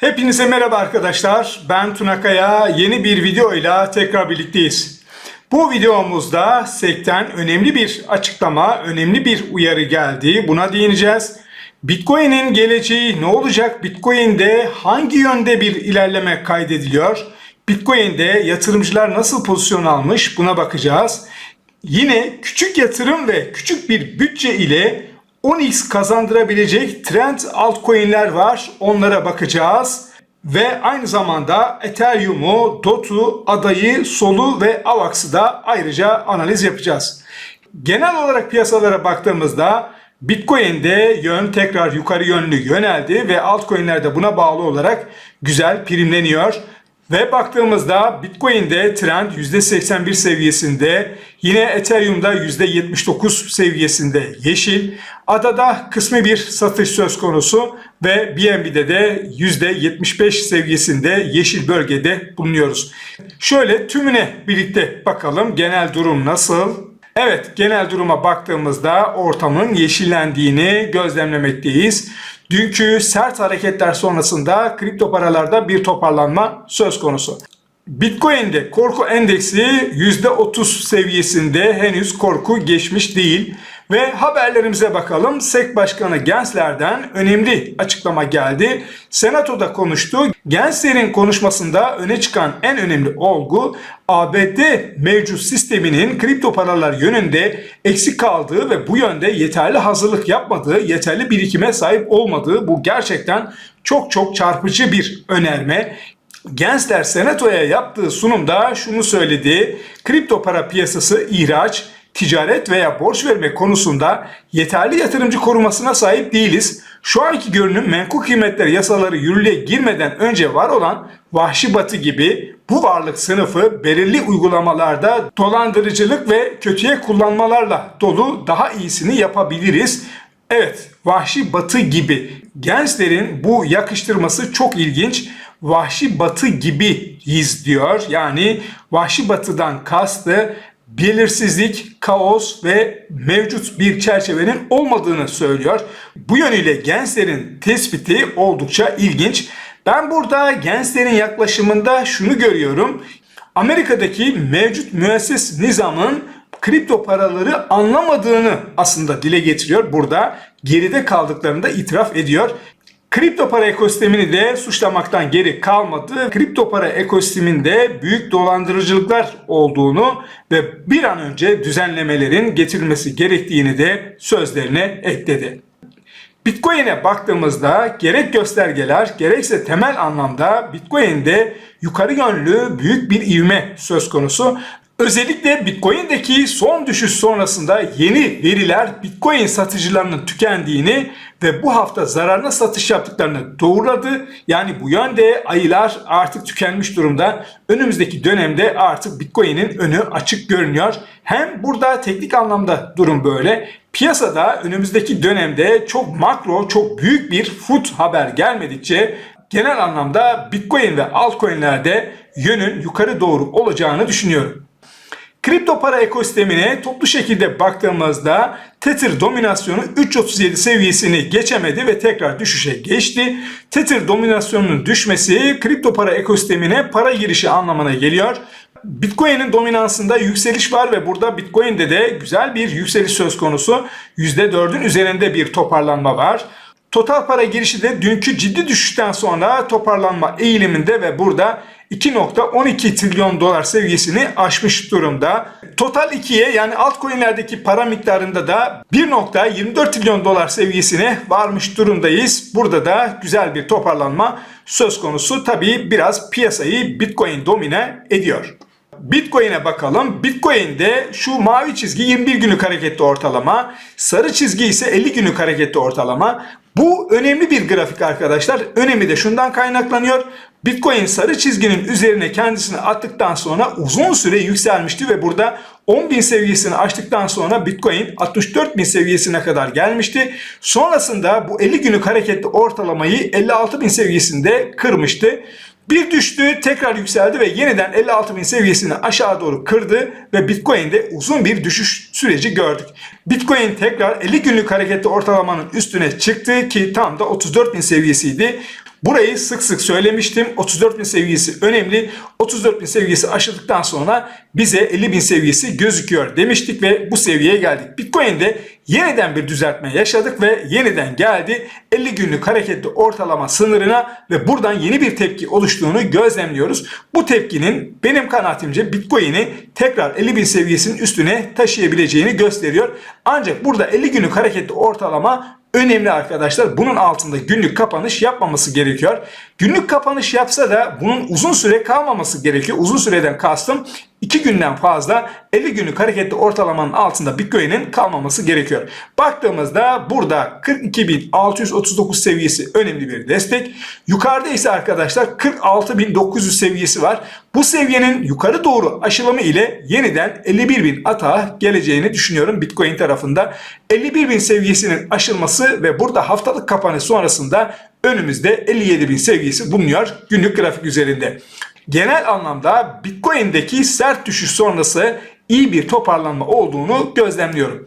Hepinize merhaba arkadaşlar. Ben Tunakaya. Yeni bir videoyla tekrar birlikteyiz. Bu videomuzda SEC'ten önemli bir açıklama, önemli bir uyarı geldi. Buna değineceğiz. Bitcoin'in geleceği ne olacak? Bitcoin'de hangi yönde bir ilerleme kaydediliyor? Bitcoin'de yatırımcılar nasıl pozisyon almış? Buna bakacağız. Yine küçük yatırım ve küçük bir bütçe ile 10x kazandırabilecek trend altcoin'ler var. Onlara bakacağız. Ve aynı zamanda Ethereum'u, DOT'u, Ada'yı, Sol'u ve AVAX'ı da ayrıca analiz yapacağız. Genel olarak piyasalara baktığımızda Bitcoin'de yön tekrar yukarı yönlü yöneldi ve altcoin'ler de buna bağlı olarak güzel primleniyor. Ve baktığımızda Bitcoin'de trend %81 seviyesinde, yine Ethereum'da %79 seviyesinde yeşil. Adada kısmi bir satış söz konusu ve BNB'de de %75 seviyesinde yeşil bölgede bulunuyoruz. Şöyle tümüne birlikte bakalım genel durum nasıl? Evet genel duruma baktığımızda ortamın yeşillendiğini gözlemlemekteyiz. Dünkü sert hareketler sonrasında kripto paralarda bir toparlanma söz konusu. Bitcoin'de korku endeksi %30 seviyesinde henüz korku geçmiş değil. Ve haberlerimize bakalım. SEC Başkanı Gensler'den önemli açıklama geldi. Senato'da konuştu. Gensler'in konuşmasında öne çıkan en önemli olgu ABD mevcut sisteminin kripto paralar yönünde eksik kaldığı ve bu yönde yeterli hazırlık yapmadığı, yeterli birikime sahip olmadığı bu gerçekten çok çok çarpıcı bir önerme. Gensler Senato'ya yaptığı sunumda şunu söyledi. Kripto para piyasası ihraç, ticaret veya borç verme konusunda yeterli yatırımcı korumasına sahip değiliz. Şu anki görünüm menkul kıymetler yasaları yürürlüğe girmeden önce var olan vahşi batı gibi bu varlık sınıfı belirli uygulamalarda dolandırıcılık ve kötüye kullanmalarla dolu daha iyisini yapabiliriz. Evet, vahşi batı gibi. Gençlerin bu yakıştırması çok ilginç. Vahşi batı gibiyiz diyor. Yani vahşi batıdan kastı belirsizlik, kaos ve mevcut bir çerçevenin olmadığını söylüyor. Bu yönüyle gençlerin tespiti oldukça ilginç. Ben burada gençlerin yaklaşımında şunu görüyorum. Amerika'daki mevcut müesses nizamın kripto paraları anlamadığını aslında dile getiriyor. Burada geride kaldıklarını da itiraf ediyor. Kripto para ekosistemini de suçlamaktan geri kalmadı. Kripto para ekosisteminde büyük dolandırıcılıklar olduğunu ve bir an önce düzenlemelerin getirilmesi gerektiğini de sözlerine ekledi. Bitcoin'e baktığımızda gerek göstergeler gerekse temel anlamda Bitcoin'de yukarı yönlü büyük bir ivme söz konusu. Özellikle Bitcoin'deki son düşüş sonrasında yeni veriler Bitcoin satıcılarının tükendiğini ve bu hafta zararına satış yaptıklarını doğruladı. Yani bu yönde ayılar artık tükenmiş durumda. Önümüzdeki dönemde artık Bitcoin'in önü açık görünüyor. Hem burada teknik anlamda durum böyle. Piyasada önümüzdeki dönemde çok makro, çok büyük bir food haber gelmedikçe genel anlamda Bitcoin ve altcoin'lerde yönün yukarı doğru olacağını düşünüyorum. Kripto para ekosistemine toplu şekilde baktığımızda Tether dominasyonu 3.37 seviyesini geçemedi ve tekrar düşüşe geçti. Tether dominasyonunun düşmesi kripto para ekosistemine para girişi anlamına geliyor. Bitcoin'in dominansında yükseliş var ve burada Bitcoin'de de güzel bir yükseliş söz konusu. %4'ün üzerinde bir toparlanma var. Total para girişi de dünkü ciddi düşüşten sonra toparlanma eğiliminde ve burada 2.12 trilyon dolar seviyesini aşmış durumda. Total 2'ye yani altcoin'lerdeki para miktarında da 1.24 trilyon dolar seviyesine varmış durumdayız. Burada da güzel bir toparlanma söz konusu. Tabii biraz piyasayı Bitcoin domine ediyor. Bitcoin'e bakalım. Bitcoin'de şu mavi çizgi 21 günlük hareketli ortalama, sarı çizgi ise 50 günlük hareketli ortalama. Bu önemli bir grafik arkadaşlar. Önemi de şundan kaynaklanıyor. Bitcoin sarı çizginin üzerine kendisini attıktan sonra uzun süre yükselmişti ve burada 10.000 seviyesini aştıktan sonra Bitcoin 64.000 seviyesine kadar gelmişti. Sonrasında bu 50 günlük hareketli ortalamayı 56.000 seviyesinde kırmıştı. Bir düştü, tekrar yükseldi ve yeniden 56 bin seviyesini aşağı doğru kırdı ve Bitcoin'de uzun bir düşüş süreci gördük. Bitcoin tekrar 50 günlük hareketli ortalamanın üstüne çıktı ki tam da 34 bin seviyesiydi. Burayı sık sık söylemiştim. 34.000 seviyesi önemli. 34.000 seviyesi aşıldıktan sonra bize 50.000 seviyesi gözüküyor demiştik ve bu seviyeye geldik. Bitcoin'de yeniden bir düzeltme yaşadık ve yeniden geldi 50 günlük hareketli ortalama sınırına ve buradan yeni bir tepki oluştuğunu gözlemliyoruz. Bu tepkinin benim kanaatimce Bitcoin'i tekrar 50.000 seviyesinin üstüne taşıyabileceğini gösteriyor. Ancak burada 50 günlük hareketli ortalama önemli arkadaşlar. Bunun altında günlük kapanış yapmaması gerekiyor. Günlük kapanış yapsa da bunun uzun süre kalmaması gerekiyor. Uzun süreden kastım 2 günden fazla 50 günlük hareketli ortalamanın altında Bitcoin'in kalmaması gerekiyor. Baktığımızda burada 42.639 seviyesi önemli bir destek. Yukarıda ise arkadaşlar 46.900 seviyesi var. Bu seviyenin yukarı doğru aşılımı ile yeniden 51.000 atağa geleceğini düşünüyorum Bitcoin tarafında. 51.000 seviyesinin aşılması ve burada haftalık kapanış sonrasında önümüzde 57.000 seviyesi bulunuyor günlük grafik üzerinde. Genel anlamda Bitcoin'deki sert düşüş sonrası iyi bir toparlanma olduğunu gözlemliyorum.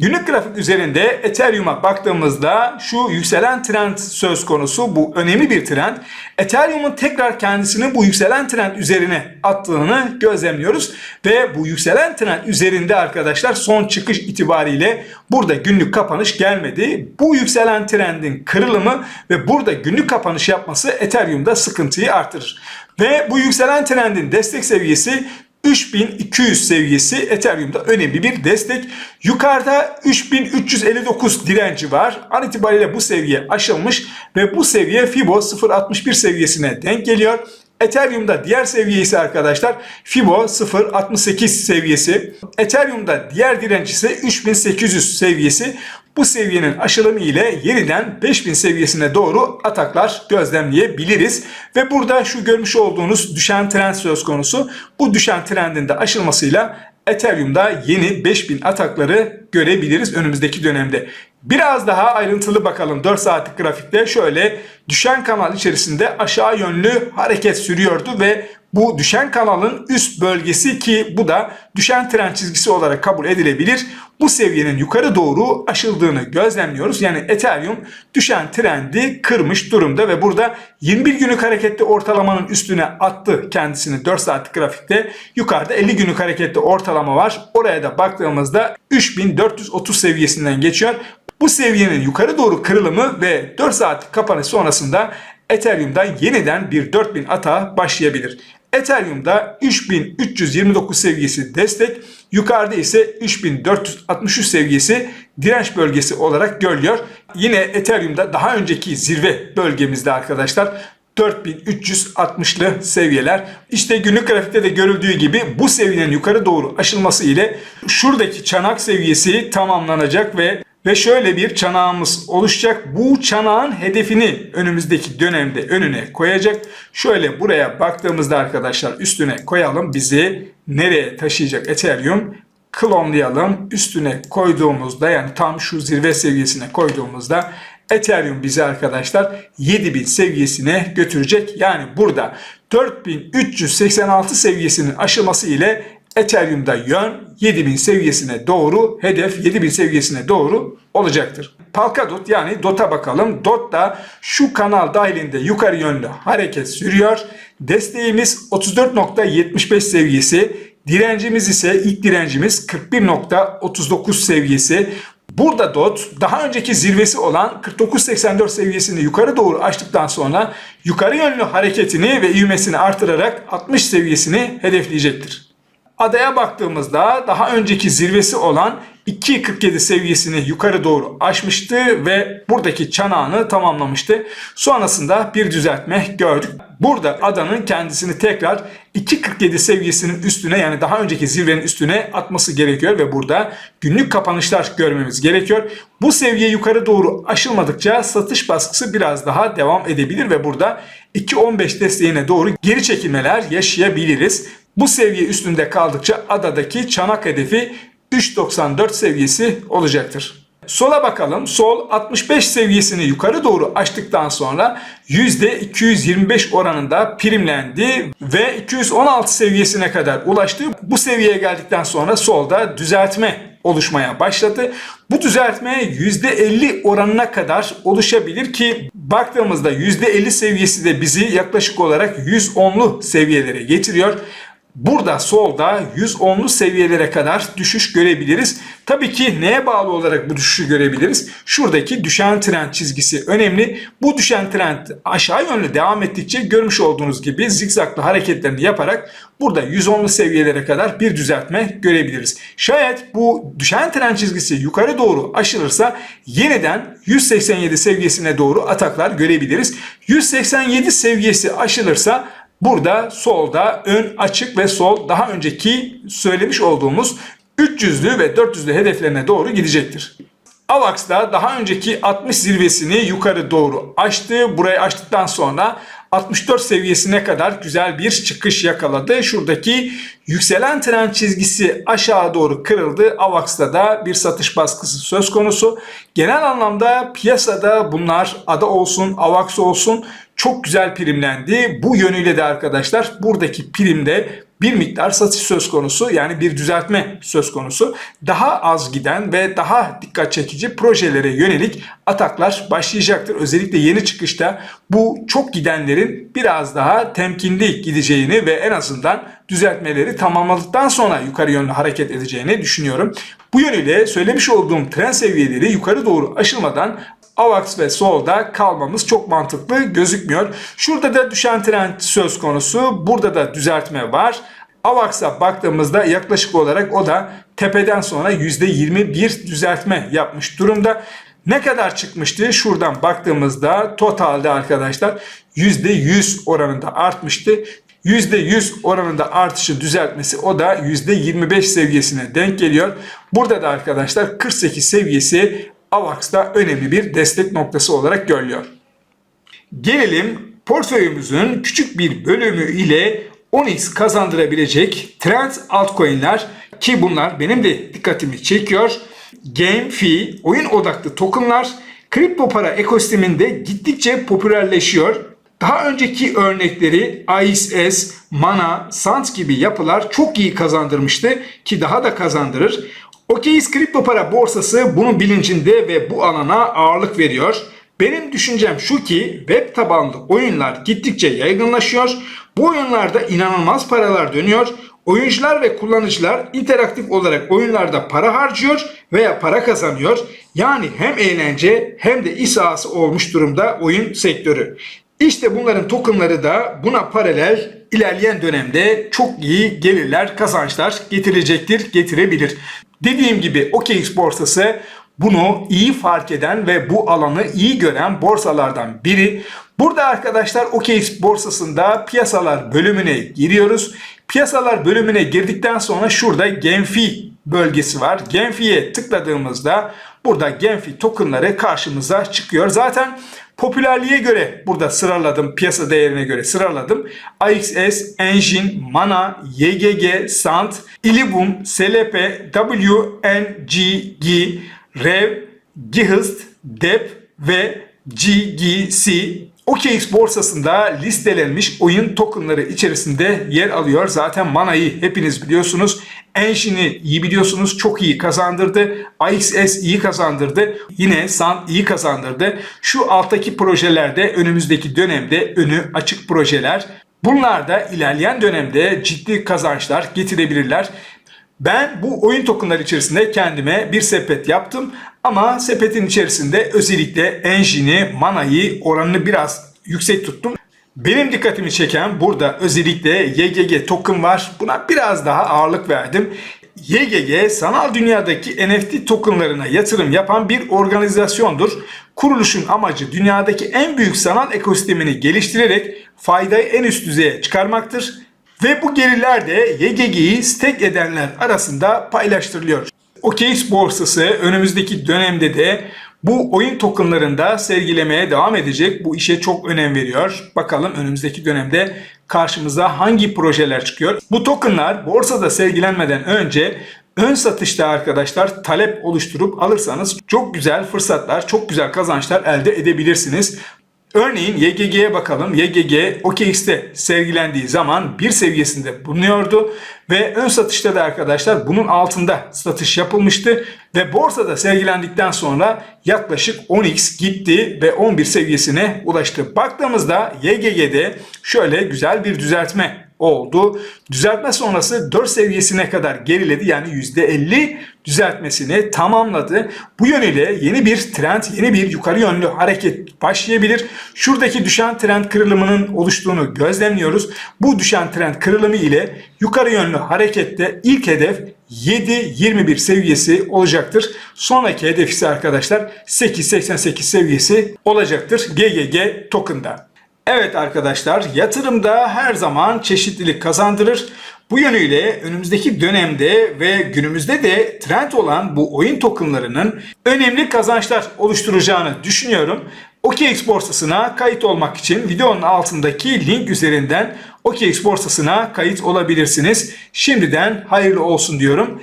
Günlük grafik üzerinde Ethereum'a baktığımızda şu yükselen trend söz konusu. Bu önemli bir trend. Ethereum'un tekrar kendisini bu yükselen trend üzerine attığını gözlemliyoruz. Ve bu yükselen trend üzerinde arkadaşlar son çıkış itibariyle burada günlük kapanış gelmedi. Bu yükselen trendin kırılımı ve burada günlük kapanış yapması Ethereum'da sıkıntıyı artırır. Ve bu yükselen trendin destek seviyesi 3200 seviyesi Ethereum'da önemli bir destek. Yukarıda 3359 direnci var. An itibariyle bu seviye aşılmış ve bu seviye Fibo 0.61 seviyesine denk geliyor. Ethereum'da diğer seviye ise arkadaşlar Fibo 0.68 seviyesi. Ethereum'da diğer direnç ise 3800 seviyesi. Bu seviyenin aşılımı ile yeniden 5000 seviyesine doğru ataklar gözlemleyebiliriz. Ve burada şu görmüş olduğunuz düşen trend söz konusu. Bu düşen trendin de aşılmasıyla Ethereum'da yeni 5000 atakları görebiliriz önümüzdeki dönemde. Biraz daha ayrıntılı bakalım 4 saatlik grafikte şöyle düşen kanal içerisinde aşağı yönlü hareket sürüyordu ve bu düşen kanalın üst bölgesi ki bu da düşen trend çizgisi olarak kabul edilebilir. Bu seviyenin yukarı doğru aşıldığını gözlemliyoruz. Yani Ethereum düşen trendi kırmış durumda ve burada 21 günlük hareketli ortalamanın üstüne attı kendisini 4 saatlik grafikte. Yukarıda 50 günlük hareketli ortalama var. Oraya da baktığımızda 3430 seviyesinden geçiyor. Bu seviyenin yukarı doğru kırılımı ve 4 saatlik kapanış sonrasında Ethereum'dan yeniden bir 4000 atağa başlayabilir. Ethereum'da 3329 seviyesi destek, yukarıda ise 3463 seviyesi direnç bölgesi olarak görülüyor. Yine Ethereum'da daha önceki zirve bölgemizde arkadaşlar 4360'lı seviyeler. İşte günlük grafikte de görüldüğü gibi bu seviyenin yukarı doğru aşılması ile şuradaki çanak seviyesi tamamlanacak ve ve şöyle bir çanağımız oluşacak. Bu çanağın hedefini önümüzdeki dönemde önüne koyacak. Şöyle buraya baktığımızda arkadaşlar üstüne koyalım. Bizi nereye taşıyacak Ethereum? Klonlayalım. Üstüne koyduğumuzda yani tam şu zirve seviyesine koyduğumuzda Ethereum bizi arkadaşlar 7000 seviyesine götürecek. Yani burada 4386 seviyesinin aşılması ile Ethereum'da yön 7000 seviyesine doğru, hedef 7000 seviyesine doğru olacaktır. Polkadot yani DOT'a bakalım. DOT da şu kanal dahilinde yukarı yönlü hareket sürüyor. Desteğimiz 34.75 seviyesi. Direncimiz ise ilk direncimiz 41.39 seviyesi. Burada DOT daha önceki zirvesi olan 49.84 seviyesini yukarı doğru açtıktan sonra yukarı yönlü hareketini ve ivmesini artırarak 60 seviyesini hedefleyecektir. Adaya baktığımızda daha önceki zirvesi olan 2.47 seviyesini yukarı doğru aşmıştı ve buradaki çanağını tamamlamıştı. Sonrasında bir düzeltme gördük. Burada adanın kendisini tekrar 2.47 seviyesinin üstüne yani daha önceki zirvenin üstüne atması gerekiyor ve burada günlük kapanışlar görmemiz gerekiyor. Bu seviye yukarı doğru aşılmadıkça satış baskısı biraz daha devam edebilir ve burada 2.15 desteğine doğru geri çekilmeler yaşayabiliriz. Bu seviye üstünde kaldıkça adadaki çanak hedefi 3.94 seviyesi olacaktır. Sola bakalım. Sol 65 seviyesini yukarı doğru açtıktan sonra %225 oranında primlendi ve 216 seviyesine kadar ulaştı. Bu seviyeye geldikten sonra solda düzeltme oluşmaya başladı. Bu düzeltme %50 oranına kadar oluşabilir ki Baktığımızda %50 seviyesi de bizi yaklaşık olarak 110'lu seviyelere getiriyor. Burada solda 110'lu seviyelere kadar düşüş görebiliriz. Tabii ki neye bağlı olarak bu düşüşü görebiliriz? Şuradaki düşen trend çizgisi önemli. Bu düşen trend aşağı yönlü devam ettikçe görmüş olduğunuz gibi zikzaklı hareketlerini yaparak burada 110'lu seviyelere kadar bir düzeltme görebiliriz. Şayet bu düşen trend çizgisi yukarı doğru aşılırsa yeniden 187 seviyesine doğru ataklar görebiliriz. 187 seviyesi aşılırsa Burada solda ön açık ve sol daha önceki söylemiş olduğumuz 300'lü ve 400'lü hedeflerine doğru gidecektir. AVAX da daha önceki 60 zirvesini yukarı doğru açtı. Burayı açtıktan sonra 64 seviyesine kadar güzel bir çıkış yakaladı. Şuradaki yükselen trend çizgisi aşağı doğru kırıldı. AVAX'ta da bir satış baskısı söz konusu. Genel anlamda piyasada bunlar ada olsun, AVAX olsun çok güzel primlendi. Bu yönüyle de arkadaşlar buradaki primde bir miktar satış söz konusu yani bir düzeltme söz konusu. Daha az giden ve daha dikkat çekici projelere yönelik ataklar başlayacaktır. Özellikle yeni çıkışta bu çok gidenlerin biraz daha temkinli gideceğini ve en azından düzeltmeleri tamamladıktan sonra yukarı yönlü hareket edeceğini düşünüyorum. Bu yönüyle söylemiş olduğum tren seviyeleri yukarı doğru aşılmadan AVAX ve solda kalmamız çok mantıklı gözükmüyor. Şurada da düşen trend söz konusu. Burada da düzeltme var. AVAX'a baktığımızda yaklaşık olarak o da tepeden sonra %21 düzeltme yapmış durumda. Ne kadar çıkmıştı? Şuradan baktığımızda totalde arkadaşlar %100 oranında artmıştı. %100 oranında artışı düzeltmesi o da %25 seviyesine denk geliyor. Burada da arkadaşlar 48 seviyesi AVAX'da önemli bir destek noktası olarak görülüyor. Gelelim portföyümüzün küçük bir bölümü ile 10x kazandırabilecek trend altcoin'ler ki bunlar benim de dikkatimi çekiyor. GameFi, oyun odaklı tokenlar kripto para ekosisteminde gittikçe popülerleşiyor. Daha önceki örnekleri IXS, Mana, Sant gibi yapılar çok iyi kazandırmıştı ki daha da kazandırır. OKX kripto para borsası bunun bilincinde ve bu alana ağırlık veriyor. Benim düşüncem şu ki web tabanlı oyunlar gittikçe yaygınlaşıyor. Bu oyunlarda inanılmaz paralar dönüyor. Oyuncular ve kullanıcılar interaktif olarak oyunlarda para harcıyor veya para kazanıyor. Yani hem eğlence hem de iş sahası olmuş durumda oyun sektörü. İşte bunların tokenları da buna paralel ilerleyen dönemde çok iyi gelirler, kazançlar getirecektir, getirebilir. Dediğim gibi OKX borsası bunu iyi fark eden ve bu alanı iyi gören borsalardan biri. Burada arkadaşlar OKX borsasında piyasalar bölümüne giriyoruz. Piyasalar bölümüne girdikten sonra şurada Genfi bölgesi var. Genfi'ye tıkladığımızda burada Genfi tokenları karşımıza çıkıyor. Zaten popülerliğe göre burada sıraladım. Piyasa değerine göre sıraladım. AXS, Engine, Mana, YGG, Sant, Ilibum, SLP, WNGG, Rev, Gihist, DEP ve GGC OKX borsasında listelenmiş oyun tokenları içerisinde yer alıyor. Zaten Mana'yı hepiniz biliyorsunuz. Engine'i iyi biliyorsunuz. Çok iyi kazandırdı. AXS iyi kazandırdı. Yine Sun iyi kazandırdı. Şu alttaki projelerde önümüzdeki dönemde önü açık projeler. Bunlar da ilerleyen dönemde ciddi kazançlar getirebilirler. Ben bu oyun tokenları içerisinde kendime bir sepet yaptım. Ama sepetin içerisinde özellikle Engine'i, Mana'yı oranını biraz yüksek tuttum. Benim dikkatimi çeken burada özellikle YGG token var. Buna biraz daha ağırlık verdim. YGG sanal dünyadaki NFT tokenlarına yatırım yapan bir organizasyondur. Kuruluşun amacı dünyadaki en büyük sanal ekosistemini geliştirerek faydayı en üst düzeye çıkarmaktır. Ve bu gelirler de YGG'yi stake edenler arasında paylaştırılıyor. OKX borsası önümüzdeki dönemde de bu oyun tokenlarında sergilemeye devam edecek. Bu işe çok önem veriyor. Bakalım önümüzdeki dönemde karşımıza hangi projeler çıkıyor. Bu tokenlar borsada sergilenmeden önce ön satışta arkadaşlar talep oluşturup alırsanız çok güzel fırsatlar, çok güzel kazançlar elde edebilirsiniz. Örneğin YGG'ye bakalım. YGG OKX'te sergilendiği zaman bir seviyesinde bulunuyordu ve ön satışta da arkadaşlar bunun altında satış yapılmıştı ve borsada sergilendikten sonra yaklaşık 10x gitti ve 11 seviyesine ulaştı. Baktığımızda YGG'de şöyle güzel bir düzeltme oldu. Düzeltme sonrası 4 seviyesine kadar geriledi. Yani %50 düzeltmesini tamamladı. Bu yönüyle yeni bir trend, yeni bir yukarı yönlü hareket başlayabilir. Şuradaki düşen trend kırılımının oluştuğunu gözlemliyoruz. Bu düşen trend kırılımı ile yukarı yönlü harekette ilk hedef 7.21 seviyesi olacaktır. Sonraki hedef ise arkadaşlar 8.88 seviyesi olacaktır GGG token'da. Evet arkadaşlar yatırımda her zaman çeşitlilik kazandırır. Bu yönüyle önümüzdeki dönemde ve günümüzde de trend olan bu oyun tokenlarının önemli kazançlar oluşturacağını düşünüyorum. OKX borsasına kayıt olmak için videonun altındaki link üzerinden OKX borsasına kayıt olabilirsiniz. Şimdiden hayırlı olsun diyorum.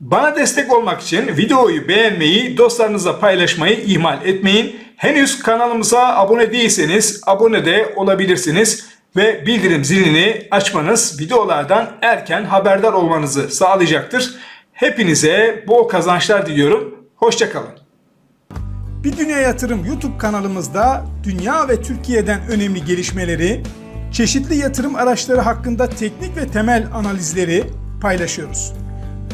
Bana destek olmak için videoyu beğenmeyi, dostlarınızla paylaşmayı ihmal etmeyin. Henüz kanalımıza abone değilseniz abone de olabilirsiniz ve bildirim zilini açmanız videolardan erken haberdar olmanızı sağlayacaktır. Hepinize bol kazançlar diliyorum. Hoşçakalın. Bir Dünya Yatırım YouTube kanalımızda dünya ve Türkiye'den önemli gelişmeleri, çeşitli yatırım araçları hakkında teknik ve temel analizleri paylaşıyoruz.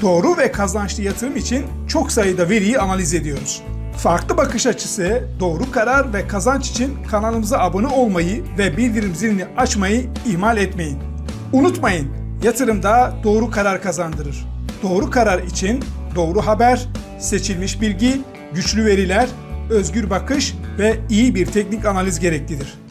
Doğru ve kazançlı yatırım için çok sayıda veriyi analiz ediyoruz. Farklı bakış açısı, doğru karar ve kazanç için kanalımıza abone olmayı ve bildirim zilini açmayı ihmal etmeyin. Unutmayın, yatırımda doğru karar kazandırır. Doğru karar için doğru haber, seçilmiş bilgi, güçlü veriler, özgür bakış ve iyi bir teknik analiz gereklidir.